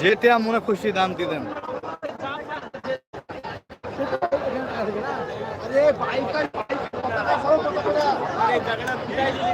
যেটা মনে খুশি দাম দিবেন খেলা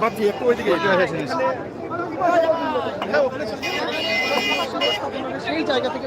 বাপজি একটু ওইদিকে একটু আসেন সেই জায়গা থেকে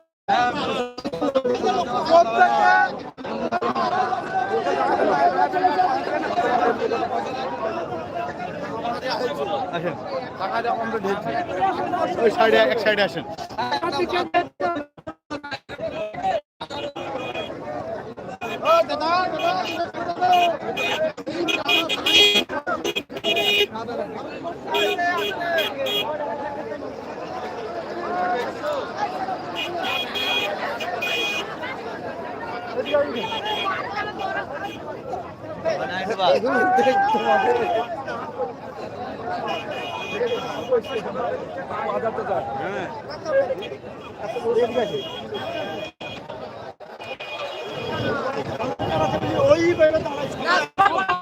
ওই সাইডে এক সাইডে আসেন। और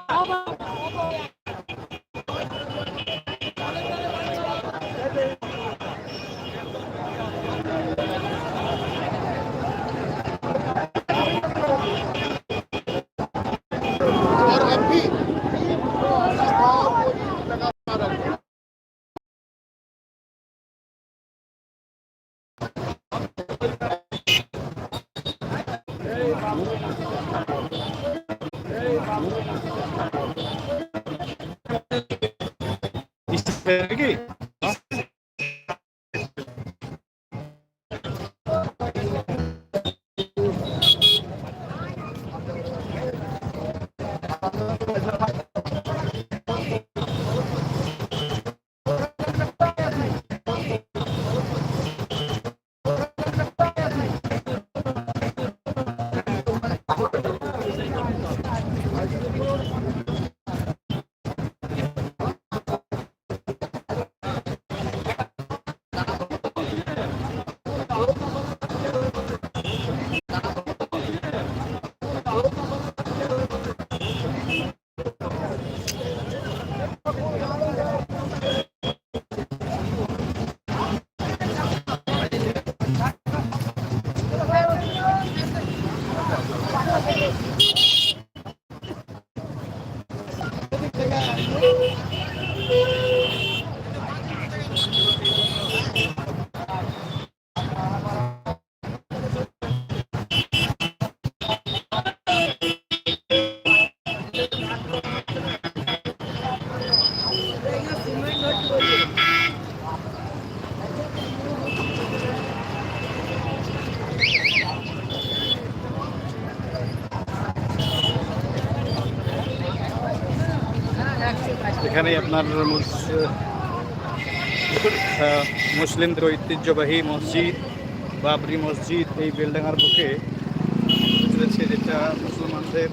কি এখানে আপনার মুস- আহ, মুসলিমদের ঐতিহ্যবাহী মসজিদ বাবরি মসজিদ এই বেলডাঙ্গার বুকে চলেছে যেটা মুসলমানদের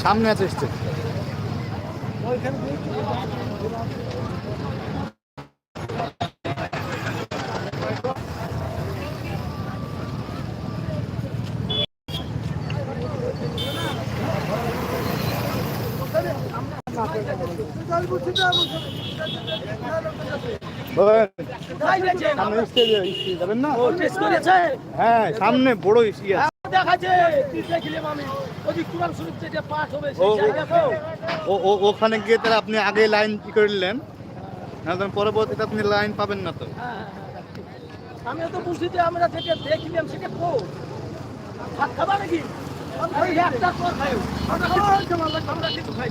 সামনে আছে সামনে স্টেজে স্টেজে যাবেন না? ও টেস্ট করেছে? হ্যাঁ সামনে বড় আছে। দেখাচ্ছে দেখলাম আমি। ওদিক কোরআন শরীফ যে পাঠ হবে ও সেই জায়গা তো। ও ও ওখানে গিয়ে তাহলে আপনি আগে লাইন কি করে নিলেন। না পরবর্তীতে আপনি লাইন পাবেন না তো। হ্যাঁ, হ্যাঁ, হ্যাঁ। আমিও তো বুঝছি যে আমরা যেটা দেখলাম সেটা কো ভাত খাবা নাকি? একটা তোর খাই আমরা আমরা কিছু খাই।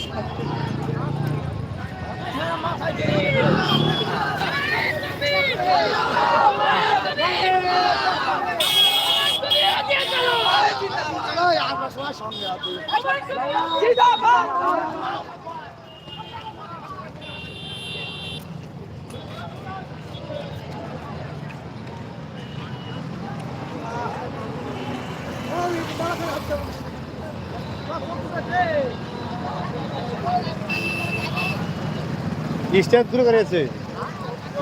দিয়ে দিতে হয়েছে স্টেজ দূরে করেছে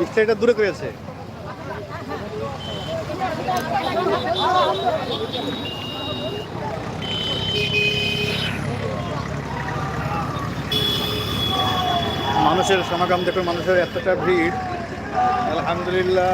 স্টেজটা দূরে করেছে মানুষের সমাগম দেখুন মানুষের এতটা ভিড় আলহামদুলিল্লাহ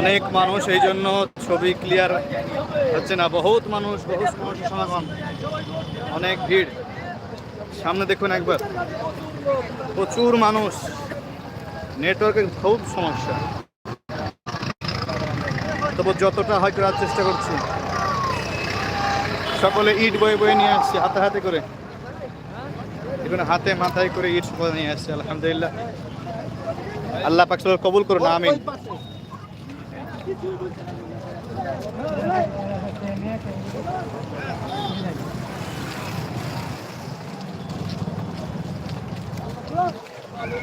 অনেক মানুষ এই জন্য ছবি ক্লিয়ার হচ্ছে না। বহুত মানুষ, বহুত মানুষের সমাগম অনেক ভিড়। সামনে দেখুন একবার। প্রচুর মানুষ। নেটওয়ার্কের খুব সমস্যা। তবু যতটা হয় করার চেষ্টা করছি। সকলে ইট বয়ে বয়ে নিয়ে আসছি, হাতে হাতে করে। এখানে হাতে মাথায় করে ইট বয়ে নিয়ে আসছে, আলহামদুলিল্লাহ। আল্লাহ পাক সবার কবুল করুন আমিন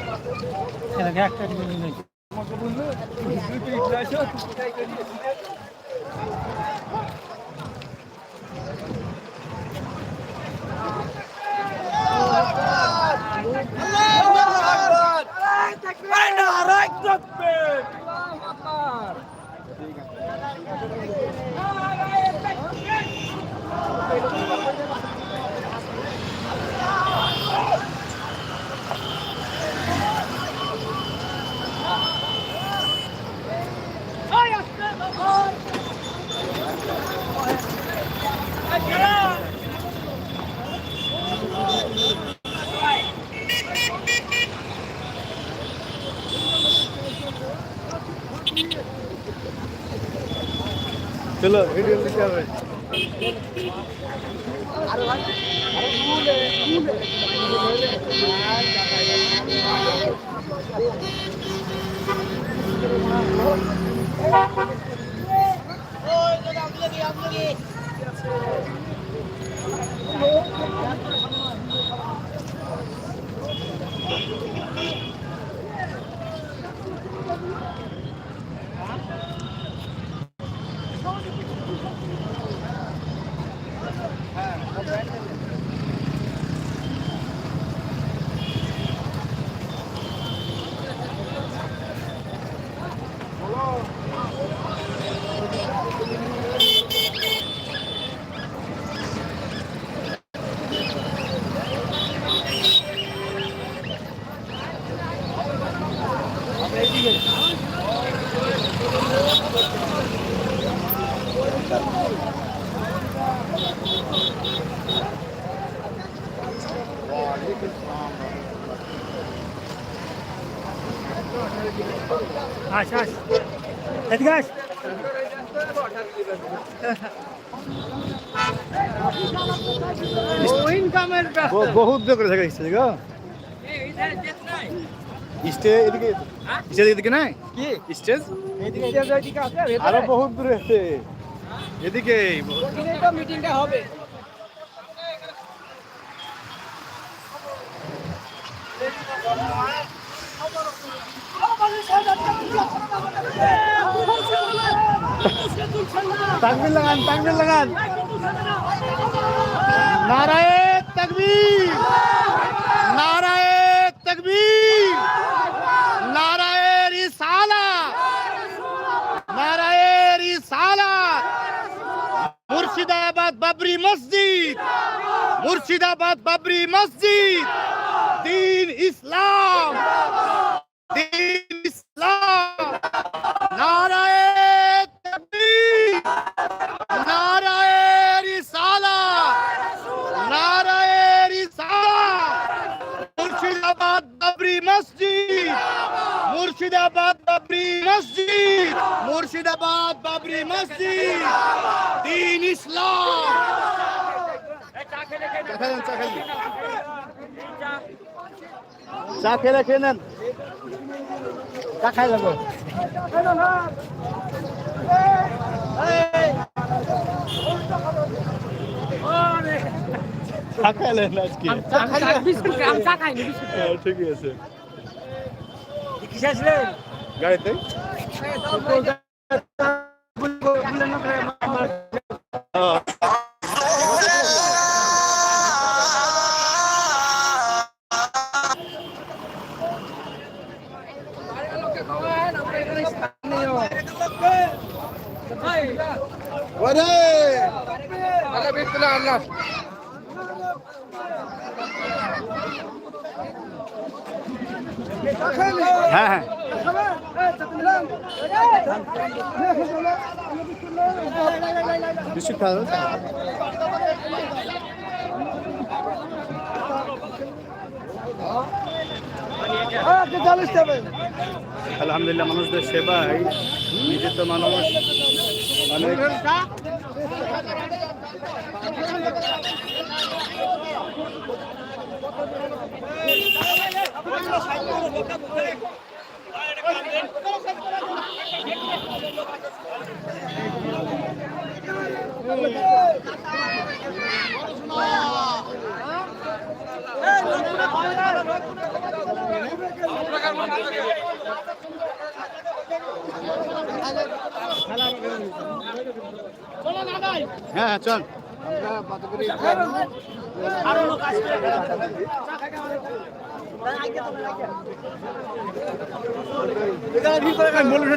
চলো ভিডিও দিতে হবে আস আস। এদিকে আস। বহুত দূর করে থাকে স্টেজ এদিকে স্টেজ এদিকে নাই? কি? স্টেজ? এদিকে এদিকে আছে আরও বহুত দূরে আছে। এদিকে মিটিংটা হবে। তাকবির লাগান তাকবির লাগান। নারায়ে তাকবীর। নারায়ে তাকবীর নারায়ে রিসালা নারায়ে রিসালা মুর্শিদাবাদ বাবরি মসজিদ। মুর্শিদাবাদ বাবরি মসজিদ। দিন ইসলাম। দিন ইসলাম। নারায়ে বাবরি মসজিদ দিন ইসলাম। চা খেলে খেয়ে নেন। চা খাই লাগো চা খাইলেন আজকে? হ্যাঁ, ঠিকই আছে। গাড়িতে? হ্যাঁ। ওরে হ্যাঁ আলহামদুলিল্লাহ মানুষদের সেবায় নিযুক্ত মানুষ। অনেক হ্যাঁ হ্যাঁ চল আমরা যাবেন না চল।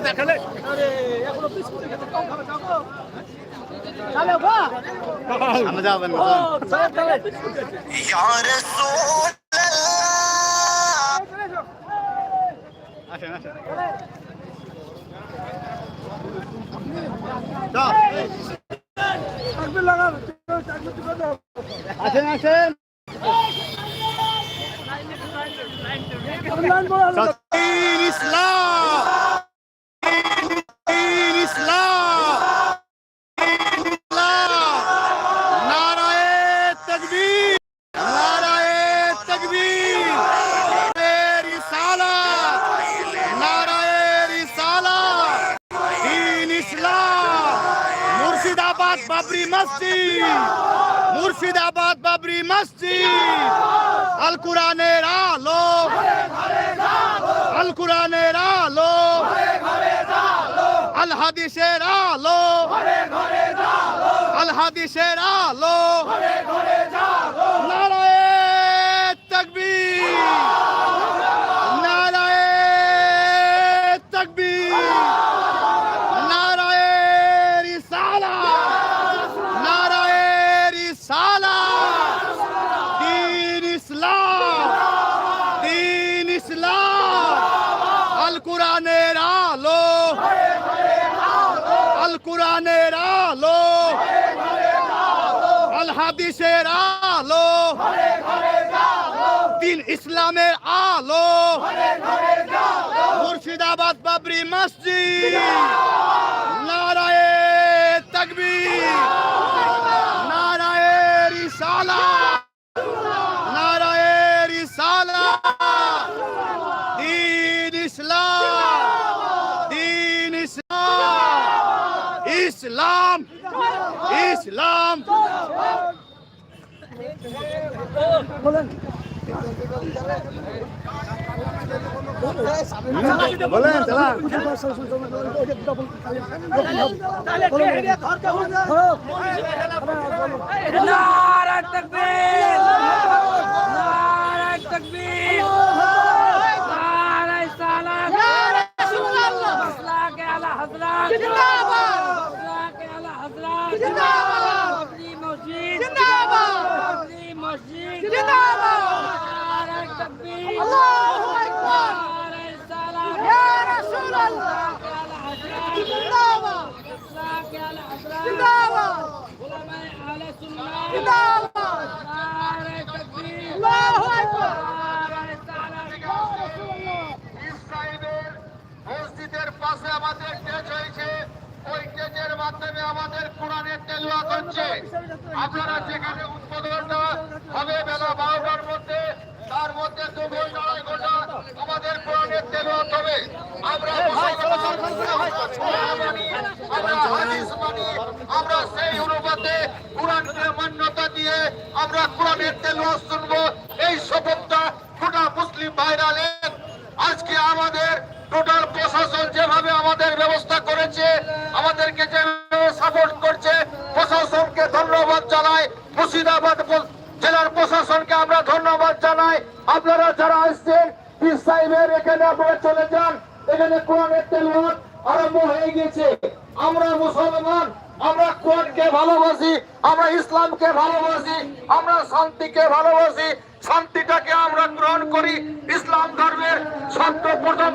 আসেন আসেন চল আসেন আসেন চল। দিন ইসলাম ইসলাম দিন ইসলাম নারায়ে তকবীর নারায়ে তকবীর নারায়ে রিসালা নারায়ে রিসালা দিন ইসলাম মুর্শিদাবাদ বাবরি মসজিদ। মুর্শিদাবাদ বাবরি মসজিদ। আল কোরআনের আলো। আল কোরআনের আলো। আল হাদিসের আলো। আল হাদিসের আলো। নারায়ে তাকবীর নারায়ে তাকবীর নারায়ে রিসালা নারায়ে রিসালা দিন ইসলাম দিন ইসলাম আল কোরআনের আলো আল কোরআনের আলো। আল হাদিসের আলো। দিন ইসলামের আলো। মুর্শিদাবাদ বাবরি মসজিদ। নারায়ে তকবীর। নারায়ে রিসালা নারায়ে রিসালা দিন ইসলাম। দিন ইসলাম। ইসলাম ইসলাম। বলেন চালান তাহলে কে হেরে ধরতে হবে নারা তাকবীর নারা তাকবীর। নারা সালাম। ইয়া রাসূলুল্লাহ। মাসলা কে আলা হযরত। जिंदाबाद अबली मस्जिद जिंदाबाद अबली मस्जिद जिंदाबाद नारा तकबीर अल्लाहू अकबर नारा सलाम या रसूल अल्लाह जिंदाबाद इस्लाम के अल हजरा जिंदाबाद उलमा अहले सुन्नत जिंदाबाद नारा तकबीर अल्लाहू अकबर नारा सलाम या रसूल अल्लाह ইসরায়েলের মসজিদের পাশে আমাদের টেচ হয়েছে স্টেজের মাধ্যমে আমাদের কোরআনের তেলোয়াত হচ্ছে আপনারা যেখানে উদ্বোধনটা হবে বেলা বারোটার মধ্যে, তার মধ্যে দু ঘণ্টা আড়াই ঘণ্টা আমাদের কোরআনের তেলোয়াত হবে আমরা মুসলমান, আমরা কোরআন মানি, আমরা হাদিস মানি, আমরা সেই অনুপাতে কোরআনকে মান্যতা দিয়ে আমরা কোরআনের তেলোয়াত শুনব এই শপথটা গোটা মুসলিম ভাইরা নেন। আজকে আমাদের টোটাল প্রশাসন যেভাবে আমাদের ব্যবস্থা করেছে আমাদেরকে যেভাবে সাপোর্ট করছে প্রশাসনকে ধন্যবাদ জানাই মুর্শিদাবাদ প- জেলার প্রশাসনকে আমরা ধন্যবাদ জানাই আপনারা যারা আসছেন পীর সাহেবের এখানে আপনারা চলে যান এখানে কোরআনের আরম্ভ হয়ে গেছে আমরা মুসলমান, আমরা কোরআনকে ভালোবাসি, আমরা ইসলামকে ভালোবাসি, আমরা শান্তিকে ভালোবাসি, শান্তিটাকে আমরা গ্রহণ করি। ইসলাম ধর্মের সর্বপ্রথম